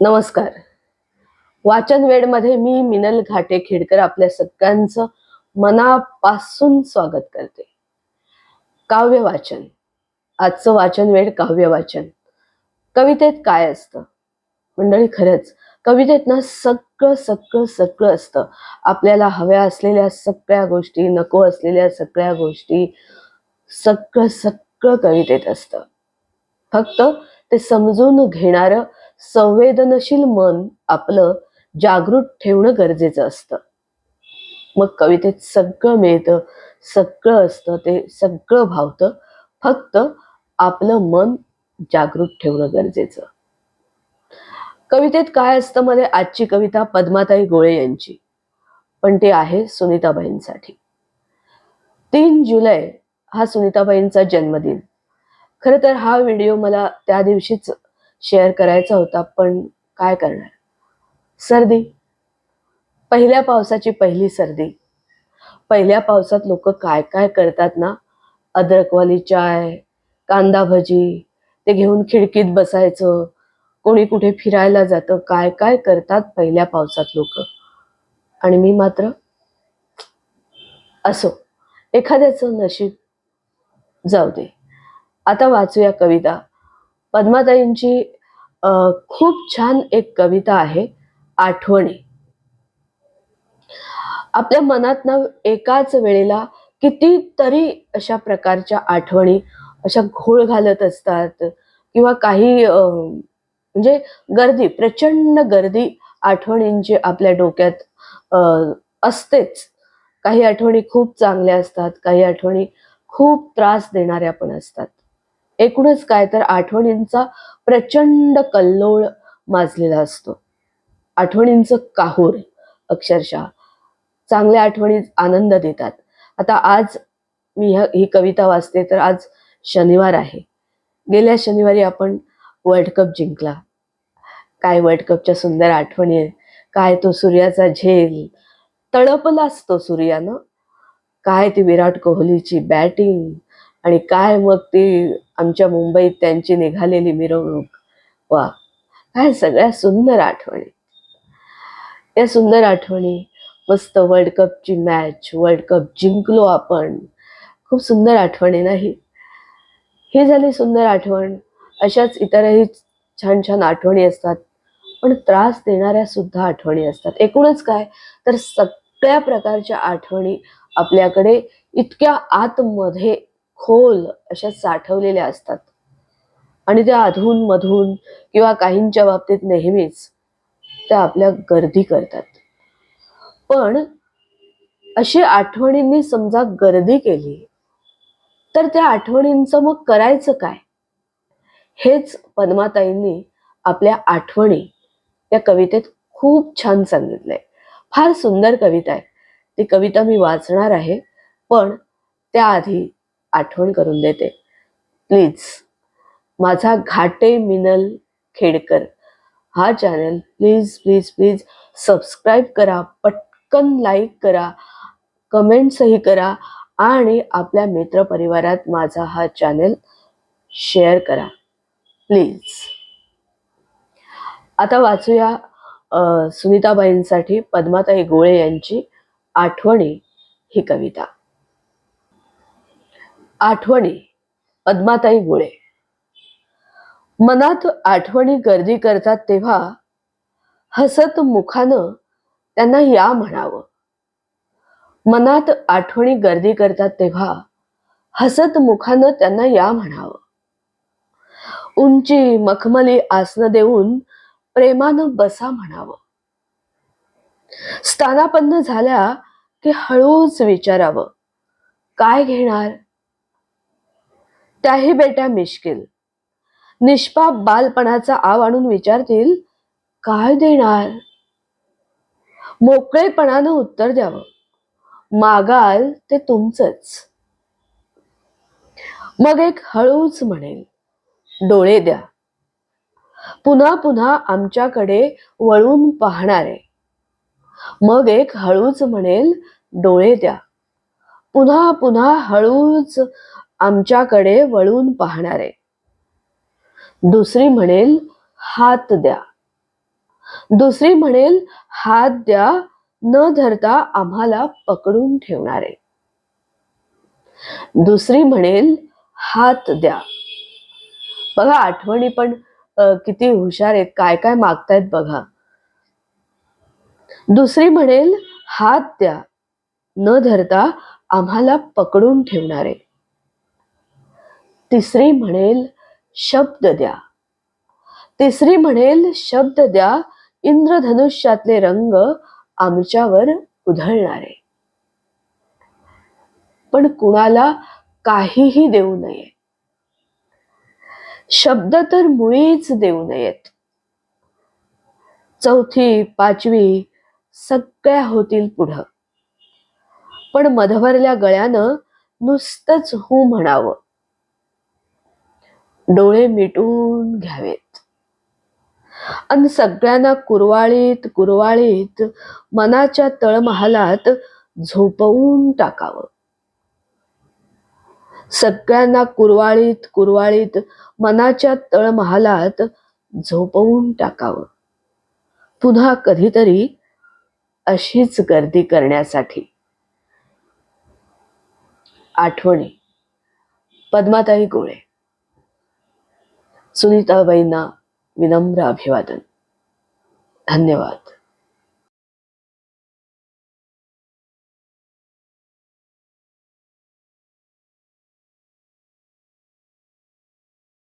नमस्कार. वाचन वेळमध्ये मी मिनल घाटे खेडकर आपल्या सगळ्यांचं मनापासून स्वागत करते. काव्य वाचन. आजचं वाचन वेळ काव्य वाचन. कवितेत काय असतं? मंडळी खरंच कवितेत ना सगळं सगळं सगळं असतं. आपल्याला हव्या असलेल्या सगळ्या गोष्टी नको असलेल्या सगळ्या गोष्टी सगळं सगळं कवितेत असतं. फक्त ते समजून घेणारं संवेदनशील मन आपलं जागृत ठेवणं गरजेचं असतं. मग कवितेत सगळं मिळतं सगळं असतं ते सगळं भावतं फक्त आपलं मन जागृत ठेवणं गरजेचं. कवितेत काय असतं मध्ये? आजची कविता पद्माताई गोळे यांची. पण ती आहे सुनीताबाईंसाठी. तीन जुलै हा सुनीताबाईंचा जन्मदिन. खरं तर हा व्हिडिओ मला त्या दिवशीच शेअर करायचा होता पण काय करणार? सर्दी. पहिल्या पावसाची पहिली सर्दी. पहिल्या पावसात लोक काय काय करतात ना? अद्रकवाली चाय कांदा भजी ते घेऊन खिडकीत बसायचं कोणी कुठे फिरायला जातं काय काय करतात पहिल्या पावसात लोक? आणि मी मात्र असो. एखाद्याचं नशीब जाऊ दे. आता वाचूया कविता. पद्माताईंची खूप छान एक कविता आहे आठवणी. आपल्या मनात ना एकाच वेळेला कितीतरी अशा प्रकारच्या आठवणी अशा घोळ घालत असतात किंवा काही म्हणजे गर्दी प्रचंड गर्दी आठवणींची आपल्या डोक्यात असतेच. काही आठवणी खूप चांगल्या असतात काही आठवणी खूप त्रास देणाऱ्या पण असतात. एकूणच काय तर आठवणींचा प्रचंड कल्लोळ माजलेला असतो. आठवणींचं काहूर अक्षरशः चांगल्या आठवणी आनंद देतात. आता आज मी ह ही कविता वाचते तर आज शनिवार आहे. गेल्या शनिवारी आपण वर्ल्ड कप जिंकला. काय वर्ल्ड कपच्या सुंदर आठवणी आहे काय तो सूर्याचा झेल. तळपलाच तो सूर्यानं. काय ती विराट कोहलीची बॅटिंग आणि काय मग ती आमच्या मुंबईत त्यांची निघालेली मिरवणूक? वा काय सगळ्या सुंदर आठवणी. या सुंदर आठवणी मस्त वर्ल्ड कपची मॅच वर्ल्ड कप जिंकलो आपण. खूप सुंदर आठवणी नाही? ही झाली सुंदर आठवण. अशाच इतरही छान छान आठवणी असतात. पण त्रास देणाऱ्या सुद्धा आठवणी असतात. एकूणच काय? तर सगळ्या प्रकारच्या आठवणी आपल्याकडे इतक्या आतमध्ये खोल अशा साठवलेल्या असतात. आणि त्या अधून मधून किंवा काहींच्या बाबतीत नेहमीच त्या आपल्या गर्दी करतात. पण अशी आठवणींनी समजा गर्दी केली तर त्या आठवणींचं मग करायचं काय? हेच पद्माताईंनी आपल्या आठवणी या कवितेत खूप छान सांगितलंय. फार सुंदर कविता आहे. ती कविता मी वाचणार आहे पण त्याआधी आठवण करून देते. प्लीज माझा घाटे मिनल खेडकर हा channel please please please subscribe करा पटकन लाईक करा कमेंट्सही करा आणि आपल्या मित्रपरिवारात माझा हा चॅनल शेअर करा. प्लीज आता वाचूया सुनीताबाईंसाठी पद्माताई गोळे यांची आठवणी ही कविता. आठवणी पद्माताई गोळे. मनात आठवणी गर्दी करतात तेव्हा हसत मुखानं त्यांना या म्हणावं. मनात आठवणी गर्दी करतात तेव्हा हसत मुखानं त्यांना या म्हणावं. उंची मखमली आसनं देऊन प्रेमानं बसा म्हणावं. स्थानापन्न झाल्या की हळूच विचारावं. काय घेणार? त्याही बेट्या मिश्किल. निष्पाप बालपणाचा आव आणून विचारतील काय देणार? मोकळेपणानं उत्तर द्यावं मागाल ते तुमचंच. मग एक हळूच म्हणेल डोळे द्या. पुन्हा पुन्हा आमच्याकडे वळून पाहणारे. मग एक हळूच म्हणेल डोळे द्या. पुन्हा पुन्हा हळूच आमच्याकडे वळून पाहणारे. दुसरी म्हणेल हात द्या. दुसरी म्हणेल हात द्या न धरता आम्हाला पकडून ठेवणारे. दुसरी म्हणेल हात द्या. बघा आठवणी पण किती हुशार आहेत काय काय मागतायत बघा. दुसरी म्हणेल हात द्या. न धरता आम्हाला पकडून ठेवणारे. तिसरी म्हणेल शब्द द्या. तिसरी म्हणेल शब्द द्या इंद्रधनुष्यातले रंग आमच्यावर उधळणारे. पण कुणाला काहीही देऊ नये. शब्द तर मुळीच देऊ नयेत. चौथी पाचवी सगळ्या होतील पुढं. पण मधवरल्या गळ्यानं नुसतंच हू म्हणावं. डोळे मिटून घ्यावेत. आणि सगळ्यांना कुरवाळीत कुरवाळीत मनाच्या तळमहालात झोपवून टाकावं. सगळ्यांना कुरवाळीत कुरवाळीत मनाच्या तळमहालात झोपवून टाकावं. पुन्हा कधीतरी अशीच गर्दी करण्यासाठी. आठवणी. पद्माताई गोळे. सुनीताबाईंना विनम्र अभिवादन धन्यवाद